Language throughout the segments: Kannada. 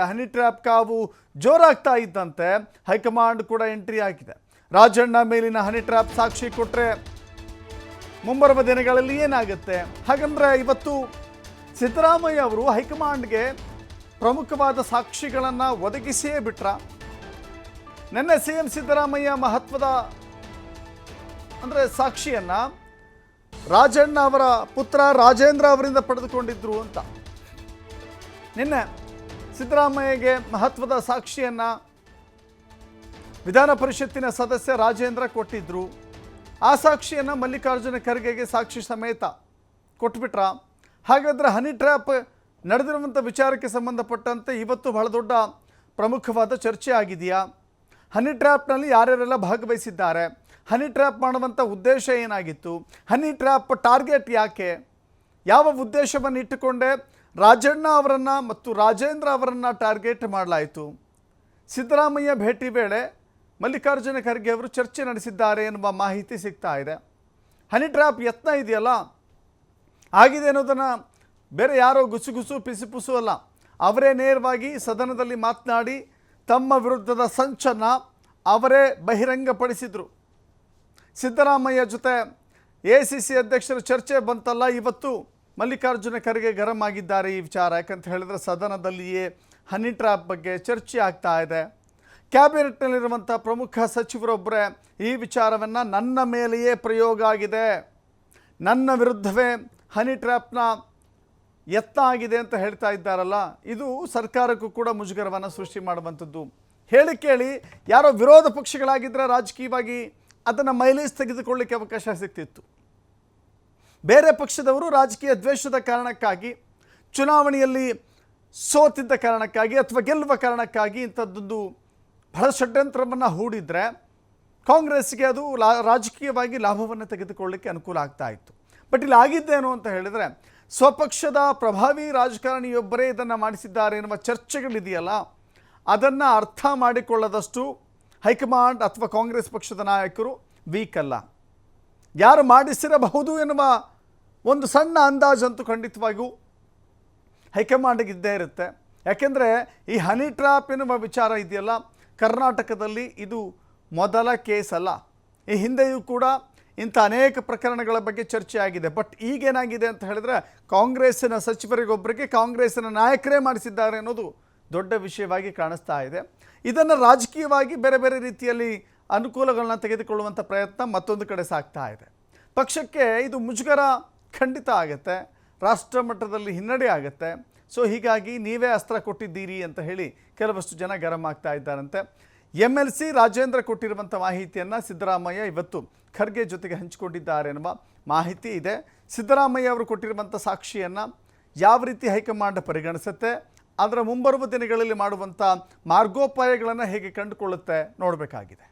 ಹನಿ ಟ್ರ್ಯಾಪ್ ಕಾವು ಜೋರಾಗ್ತಾ ಇದ್ದಂತೆ ಹೈಕಮಾಂಡ್ ಕೂಡ ಎಂಟ್ರಿ ಆಗಿದೆ. ರಾಜಣ್ಣ ಮೇಲಿನ ಹನಿ ಟ್ರ್ಯಾಪ್ ಸಾಕ್ಷಿ ಕೊಟ್ರೆ ಮುಂಬರುವ ದಿನಗಳಲ್ಲಿ ಏನಾಗುತ್ತೆ? ಹಾಗಂದ್ರೆ ಇವತ್ತು ಸಿದ್ದರಾಮಯ್ಯ ಅವರು ಹೈಕಮಾಂಡ್ಗೆ ಪ್ರಮುಖವಾದ ಸಾಕ್ಷಿಗಳನ್ನು ಒದಗಿಸಿಯೇ ಬಿಟ್ರ? ನಿನ್ನೆ ಸಿ ಎಂ ಸಿದ್ದರಾಮಯ್ಯ ಮಹತ್ವದ ಅಂದರೆ ಸಾಕ್ಷಿಯನ್ನ ರಾಜಣ್ಣ ಅವರ ಪುತ್ರ ರಾಜೇಂದ್ರ ಅವರಿಂದ ಪಡೆದುಕೊಂಡಿದ್ರು ಅಂತ. ನಿನ್ನೆ ಸಿದ್ದರಾಮಯ್ಯಗೆ ಮಹತ್ವದ ಸಾಕ್ಷಿಯನ್ನ ವಿಧಾನ ಪರಿಷತ್ತಿನ ಸದಸ್ಯ ರಾಜೇಂದ್ರ ಕೊಟ್ಟಿದ್ರು. ಆ ಸಾಕ್ಷಿಯನ್ನು ಮಲ್ಲಿಕಾರ್ಜುನ ಖರ್ಗೆಗೆ ಸಾಕ್ಷಿ ಸಮೇತ ಕೊಟ್ಬಿಟ್ರ. ಹಾಗಾದ್ರೆ ಹನಿ ಟ್ರ್ಯಾಪ್ ನಡೆದಿರುವಂಥ ವಿಚಾರಕ್ಕೆ ಸಂಬಂಧಪಟ್ಟಂತೆ ಇವತ್ತು ಬಹಳ ದೊಡ್ಡ ಪ್ರಮುಖವಾದ ಚರ್ಚೆ ಆಗಿದೆಯಾ? ಹನಿ ಟ್ರ್ಯಾಪ್ನಲ್ಲಿ ಯಾರ್ಯಾರೆಲ್ಲ ಭಾಗವಹಿಸಿದ್ದಾರೆ? ಹನಿ ಟ್ರ್ಯಾಪ್ ಮಾಡುವಂಥ ಉದ್ದೇಶ ಏನಾಗಿತ್ತು? ಹನಿ ಟ್ರ್ಯಾಪ್ ಟಾರ್ಗೆಟ್ ಯಾಕೆ? ಯಾವ ಉದ್ದೇಶವನ್ನು ಇಟ್ಟುಕೊಂಡೇ? ರಾಜಣ್ಣ ಅವರನ್ನು ಮತ್ತು ರಾಜೇಂದ್ರ ಅವರನ್ನು ಟಾರ್ಗೆಟ್ ಮಾಡಲಾಯಿತು. ಸಿದ್ದರಾಮಯ್ಯ ಭೇಟಿ ವೇಳೆ ಮಲ್ಲಿಕಾರ್ಜುನ ಖರ್ಗೆ ಅವರು ಚರ್ಚೆ ನಡೆಸಿದ್ದಾರೆ ಎನ್ನುವ ಮಾಹಿತಿ ಸಿಗ್ತಾ ಇದೆ. ಹನಿ ಟ್ರ್ಯಾಪ್ ಯತ್ನ ಇದೆಯಲ್ಲ? ಆಗಿದೆ ಅನ್ನೋದನ್ನು ಬೇರೆ ಯಾರೋ ಗುಸುಗುಸು ಪಿಸುಪುಸು ಅಲ್ಲ. ಅವರೇ ನೇರವಾಗಿ ಸದನದಲ್ಲಿ ಮಾತನಾಡಿ ತಮ್ಮ ವಿರುದ್ಧದ ಸಂಚನ ಅವರೇ ಬಹಿರಂಗಪಡಿಸಿದರು. ಸಿದ್ದರಾಮಯ್ಯ ಜೊತೆ ಎ ಸಿ ಸಿ ಅಧ್ಯಕ್ಷರ ಚರ್ಚೆ ಬಂತಲ್ಲ ಇವತ್ತು? ಮಲ್ಲಿಕಾರ್ಜುನ ಖರ್ಗೆ ಗರಂ ಆಗಿದ್ದಾರೆ ಈ ವಿಚಾರ, ಯಾಕಂತ ಹೇಳಿದ್ರೆ ಸದನದಲ್ಲಿಯೇ ಹನಿ ಟ್ರ್ಯಾಪ್ ಬಗ್ಗೆ ಚರ್ಚೆ ಆಗ್ತಾ ಇದೆ. ಕ್ಯಾಬಿನೆಟ್ನಲ್ಲಿರುವಂಥ ಪ್ರಮುಖ ಸಚಿವರೊಬ್ಬರೇ, ಈ ವಿಚಾರವನ್ನು ನನ್ನ ಮೇಲೆಯೇ ಪ್ರಯೋಗ ಆಗಿದೆ. ನನ್ನ ವಿರುದ್ಧವೇ ಹನಿ ಟ್ರ್ಯಾಪ್ನ ಯತ್ನ ಆಗಿದೆ ಅಂತ ಹೇಳ್ತಾ ಇದ್ದಾರಲ್ಲ, ಇದು ಸರ್ಕಾರಕ್ಕೂ ಕೂಡ ಮುಜುಗರವನ್ನು ಸೃಷ್ಟಿ ಮಾಡುವಂಥದ್ದು. ಹೇಳಿ ಕೇಳಿ, ಯಾರೋ ವಿರೋಧ ಪಕ್ಷಗಳಾಗಿದ್ದರೆ ರಾಜಕೀಯವಾಗಿ ಅದನ್ನು ಮೈಲೇಜ್ ತೆಗೆದುಕೊಳ್ಳಿಕ್ಕೆ ಅವಕಾಶ ಸಿಗ್ತಿತ್ತು ಬೇರೆ ಪಕ್ಷದವರು ರಾಜಕೀಯ ದ್ವೇಷದ ಕಾರಣಕ್ಕಾಗಿ, ಚುನಾವಣೆಯಲ್ಲಿ ಸೋತಿದ್ದ ಕಾರಣಕ್ಕಾಗಿ ಅಥವಾ ಗೆಲ್ಲುವ ಕಾರಣಕ್ಕಾಗಿ ಇಂಥದ್ದೊಂದು ಬಹಳ ಷಡ್ಯಂತ್ರವನ್ನು ಹೂಡಿದರೆ ಕಾಂಗ್ರೆಸ್ಗೆ ಅದು ಲಾ, ರಾಜಕೀಯವಾಗಿ ಲಾಭವನ್ನು ತೆಗೆದುಕೊಳ್ಳಲಿಕ್ಕೆ ಅನುಕೂಲ ಆಗ್ತಾ ಇತ್ತು. ಬಟ್ ಇಲ್ಲಿ ಆಗಿದ್ದೇನು ಅಂತ ಹೇಳಿದರೆ, ಸ್ವಪಕ್ಷದ ಪ್ರಭಾವಿ ರಾಜಕಾರಣಿಯೊಬ್ಬರೇ ಇದನ್ನು ಮಾಡಿಸಿದ್ದಾರೆ ಎನ್ನುವ ಚರ್ಚೆಗಳಿದೆಯಲ್ಲ, ಅದನ್ನು ಅರ್ಥ ಮಾಡಿಕೊಳ್ಳದಷ್ಟು ಹೈಕಮಾಂಡ್ ಅಥವಾ ಕಾಂಗ್ರೆಸ್ ಪಕ್ಷದ ನಾಯಕರು ವೀಕ್ ಅಲ್ಲ. ಯಾರು ಮಾಡಿಸಿರಬಹುದು ಎನ್ನುವ ಒಂದು ಸಣ್ಣ ಅಂದಾಜಂತೂ ಖಂಡಿತವಾಗಿಯೂ ಹೈಕಮಾಂಡ್ಗೆ ಇದ್ದೇ ಇರುತ್ತೆ. ಯಾಕೆಂದರೆ ಈ ಹನಿ ಟ್ರ್ಯಾಪ್ ಎನ್ನುವ ವಿಚಾರ ಇದೆಯಲ್ಲ, ಕರ್ನಾಟಕದಲ್ಲಿ ಇದು ಮೊದಲ ಕೇಸ್ ಅಲ್ಲ ಈ ಹಿಂದೆಯೂ ಕೂಡ ಇಂಥ ಅನೇಕ ಪ್ರಕರಣಗಳ ಬಗ್ಗೆ ಚರ್ಚೆ ಆಗಿದೆ. ಬಟ್ ಈಗೇನಾಗಿದೆ ಅಂತ ಹೇಳಿದ್ರೆ, ಕಾಂಗ್ರೆಸ್ಸಿನ ಸಚಿವರಿಗೊಬ್ಬರಿಗೆ ಕಾಂಗ್ರೆಸ್ಸಿನ ನಾಯಕರೇ ಮಾಡಿಸಿದ್ದಾರೆ ಅನ್ನೋದು ದೊಡ್ಡ ವಿಷಯವಾಗಿ ಕಾಣಿಸ್ತಾ ಇದೆ. ಇದನ್ನು ರಾಜಕೀಯವಾಗಿ ಬೇರೆ ಬೇರೆ ರೀತಿಯಲ್ಲಿ ಅನುಕೂಲಗಳನ್ನ ತೆಗೆದುಕೊಳ್ಳುವಂಥ ಪ್ರಯತ್ನ ಮತ್ತೊಂದು ಕಡೆ ಸಾಗ್ತಾ ಇದೆ. ಪಕ್ಷಕ್ಕೆ ಇದು ಮುಜುಗರ ಖಂಡಿತ ಆಗುತ್ತೆ ರಾಷ್ಟ್ರ ಮಟ್ಟದಲ್ಲಿ ಹಿನ್ನಡೆ ಆಗುತ್ತೆ. ಸೊ ಹೀಗಾಗಿ ನೀವೇ ಅಸ್ತ್ರ ಕೊಟ್ಟಿದ್ದೀರಿ ಅಂತ ಹೇಳಿ ಕೆಲವಷ್ಟು ಜನ ಗರಂ ಆಗ್ತಾ ಇದ್ದಾರಂತೆ. ಎಂ ಎಲ್ ಸಿ ರಾಜೇಂದ್ರ ಕೊಟ್ಟಿರುವಂಥ ಮಾಹಿತಿಯನ್ನು ಸಿದ್ದರಾಮಯ್ಯ ಇವತ್ತು ಖರ್ಗೆ ಜೊತೆಗೆ ಹಂಚಿಕೊಂಡಿದ್ದಾರೆ ಎನ್ನುವ ಮಾಹಿತಿ ಇದೆ. ಸಿದ್ದರಾಮಯ್ಯ ಅವರು ಕೊಟ್ಟಿರುವಂಥ ಸಾಕ್ಷಿಯನ್ನು ಯಾವ ರೀತಿ ಹೈಕಮಾಂಡ್ ಪರಿಗಣಿಸುತ್ತೆ, ಅದರ ಮುಂಬರುವ ದಿನಗಳಲ್ಲಿ ಮಾಡುವಂಥ ಮಾರ್ಗೋಪಾಯಗಳನ್ನು ಹೇಗೆ ಕಂಡುಕೊಳ್ಳುತ್ತೆ ನೋಡಬೇಕಾಗಿದೆ.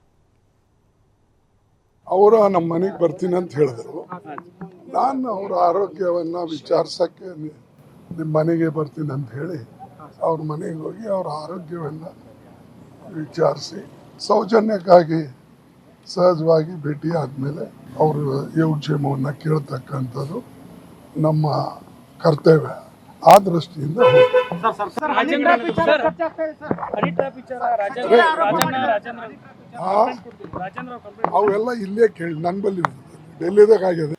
ಅವರು ನಮ್ಮ ಮನೆಗೆ ಬರ್ತೀನಿ ಅಂತ ಹೇಳಿದ್ರು ನಾನು ಅವರ ಆರೋಗ್ಯವನ್ನ ವಿಚಾರಿಸಕ್ಕೆ ನಿಮ್ಮ ಮನೆಗೆ ಬರ್ತೀನಿ ಅಂತ ಹೇಳಿ ಅವ್ರ ಮನೆಗೆ ಹೋಗಿ ಅವ್ರ ಆರೋಗ್ಯವನ್ನ ವಿಚಾರಿಸಿ ಸೌಜನ್ಯಕ್ಕಾಗಿ ಸಹಜವಾಗಿ ಭೇಟಿ ಆದಮೇಲೆ ಅವರು ಯೋಗಕ್ಷೇಮವನ್ನು ಕೇಳ್ತಕ್ಕಂಥದ್ದು ನಮ್ಮ ಕರ್ತವ್ಯ ಆ ದೃಷ್ಟಿಯಿಂದ ಹೋಗಿ ಅವೆಲ್ಲ ಇಲ್ಲೇ ಕೇಳಿ ನನ್ನ ಬಲ್ಲಿ ಡೆಲ್ಲಿದಾಗ ಆಗಿದೆ?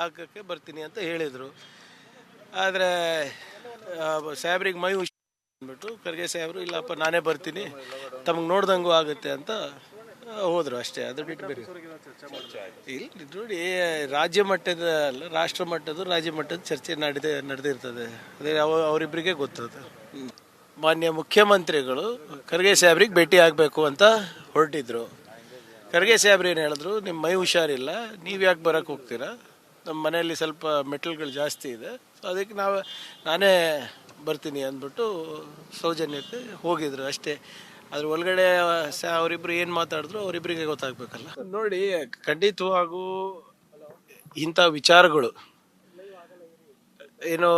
ಹಾಕಕ್ಕೆ ಬರ್ತೀನಿ ಅಂತ ಹೇಳಿದರು. ಆದರೆ ಸಾಹೇಬ್ರಿಗೆ ಮೈ ಹುಷ್ ಅಂದ್ಬಿಟ್ಟು, ಖರ್ಗೆ ಸಾಹೇಬರು, ಇಲ್ಲಪ್ಪ, ನಾನೇ ಬರ್ತೀನಿ, ತಮಗೆ ನೋಡ್ದಂಗೂ ಆಗುತ್ತೆ ಅಂತ ಹೋದರು ಅಷ್ಟೇ ಅದು ಬಿಟ್ಟು ಬೇರೆ. ಇಲ್ಲಿ ನೋಡಿ ರಾಜ್ಯ ಮಟ್ಟದ ಅಲ್ಲ, ರಾಷ್ಟ್ರ ಮಟ್ಟದ ರಾಜ್ಯ ಮಟ್ಟದ ಚರ್ಚೆ ನಡೆದೇ ನಡೆದಿರ್ತದೆ. ಅದೇ ಅವ ಅವರಿಬ್ಬರಿಗೆ ಗೊತ್ತದು. ಹ್ಮ್. ಮಾನ್ಯ ಮುಖ್ಯಮಂತ್ರಿಗಳು ಖರ್ಗೆ ಸಾಹೇಬ್ರಿಗೆ ಭೇಟಿ ಆಗಬೇಕು ಅಂತ ಹೊರಟಿದ್ರು. ಖರ್ಗೆ ಸಾಹೇಬ್ರು ಏನು ಹೇಳಿದ್ರು ನಿಮ್ಮ ಮೈ ಹುಷಾರಿಲ್ಲ, ನೀವು ಯಾಕೆ ಬರೋಕ್ಕೆ ಹೋಗ್ತೀರಾ? ನಮ್ಮ ಮನೆಯಲ್ಲಿ ಸ್ವಲ್ಪ ಮೆಟಲ್ಗಳು ಜಾಸ್ತಿ ಇದೆ ಸೊ ಅದಕ್ಕೆ ನಾವು, ನಾನೇ ಬರ್ತೀನಿ ಅಂದ್ಬಿಟ್ಟು ಸೌಜನ್ಯಕ್ಕೆ ಹೋಗಿದ್ರು ಅಷ್ಟೇ. ಅದ್ರ ಒಳಗಡೆ ಅವರಿಬ್ರು ಏನು ಮಾತಾಡಿದ್ರು ಅವರಿಬ್ಬರಿಗೆ ಗೊತ್ತಾಗಬೇಕಲ್ಲ? ನೋಡಿ, ಖಂಡಿತವಾಗೂ ಇಂಥ ವಿಚಾರಗಳು ಏನು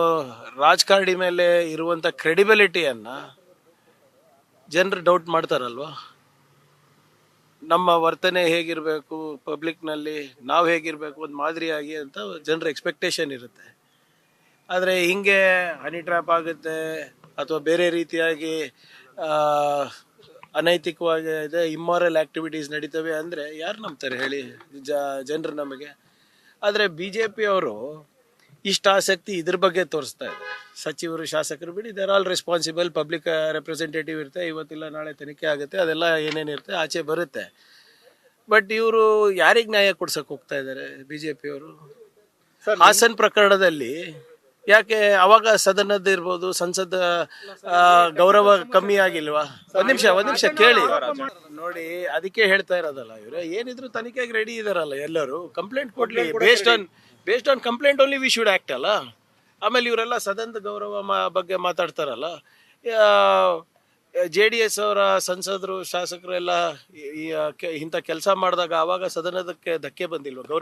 ರಾಜಕಾರಣಿ ಮೇಲೆ ಇರುವಂಥ ಕ್ರೆಡಿಬಿಲಿಟಿಯನ್ನು ಜನರು ಡೌಟ್ ಮಾಡ್ತಾರಲ್ವ? ನಮ್ಮ ವರ್ತನೆ ಹೇಗಿರಬೇಕು ಪಬ್ಲಿಕ್ನಲ್ಲಿ ನಾವು ಹೇಗಿರಬೇಕು ಒಂದು ಮಾದರಿಯಾಗಿ ಅಂತ ಜನರ ಎಕ್ಸ್ಪೆಕ್ಟೇಷನ್ ಇರುತ್ತೆ. ಆದರೆ ಹಿಂಗೆ ಹನಿ ಟ್ರ್ಯಾಪ್ ಆಗುತ್ತೆ ಅಥವಾ ಬೇರೆ ರೀತಿಯಾಗಿ ಅನೈತಿಕವಾಗಿ ಇದೆ ಇಮ್ಮಾರಲ್ ಆ್ಯಕ್ಟಿವಿಟೀಸ್ ನಡೀತವೆ ಅಂದರೆ ಯಾರು ನಂಬ್ತಾರೆ ಹೇಳಿ ಜ, ಜನರು ನಮಗೆ? ಆದರೆ ಬಿ ಜೆ ಪಿಯವರು ಇಷ್ಟ ಆಸಕ್ತಿ ಇದ್ರ ಬಗ್ಗೆ ತೋರಿಸ್ತಾ ಇದೆ. ಸಚಿವರು ಶಾಸಕರು ಬಿಡಿ there all responsible public representative ಇರುತ್ತೆ. ಇವತ್ತಿಲ್ಲ ನಾಳೆ ತನಿಖೆ ಆಗುತ್ತೆ. ಅದೆಲ್ಲ ಏನೇನಿರುತ್ತೆ ಆಚೆ ಬರುತ್ತೆ. ಬಟ್ ಇವರು ಯಾರಿಗೆ ನ್ಯಾಯ ಕೊಡ್ಸಕ್ ಹೋಗ್ತಾ ಇದ್ದಾರೆ ಬಿ ಜೆ ಪಿಯವರು ಹಾಸನ್ ಪ್ರಕರಣದಲ್ಲಿ ಯಾಕೆ ಅವಾಗ ಸದನದ ಇರ್ಬೋದು ಸಂಸದ ಗೌರವ ಕಮ್ಮಿ ಆಗಿಲ್ವಾ? ಒಂದ್ ನಿಮಿಷ ಒಂದ್ ನಿಮಿಷ ಕೇಳಿ. ನೋಡಿ ಅದಕ್ಕೆ ಹೇಳ್ತಾ ಇರೋದಲ್ಲ ಇವ್ರು. ಏನಿದ್ರು ತನಿಖೆಗೆ ರೆಡಿ ಇದಾರಲ್ಲ ಎಲ್ಲರೂ. ಕಂಪ್ಲೇಂಟ್ ಕೊಡ್ಲಿ based on based on complaint only we should act ಅಲ್ಲ? ಆಮೇಲೆ ಇವರೆಲ್ಲ ಸದನದ ಗೌರವ ಮಾ- ಬಗ್ಗೆ ಮಾತಾಡ್ತಾರಲ್ಲ? ಜೆ ಡಿ ಎಸ್ ಅವರ ಸಂಸದರು, ಶಾಸಕರು ಎಲ್ಲ ಇಂಥ ಕೆಲಸ ಮಾಡಿದಾಗ ಆವಾಗ ಸದನದಕ್ಕೆ ಧಕ್ಕೆ ಬಂದಿಲ್ವ ಗೌರವ?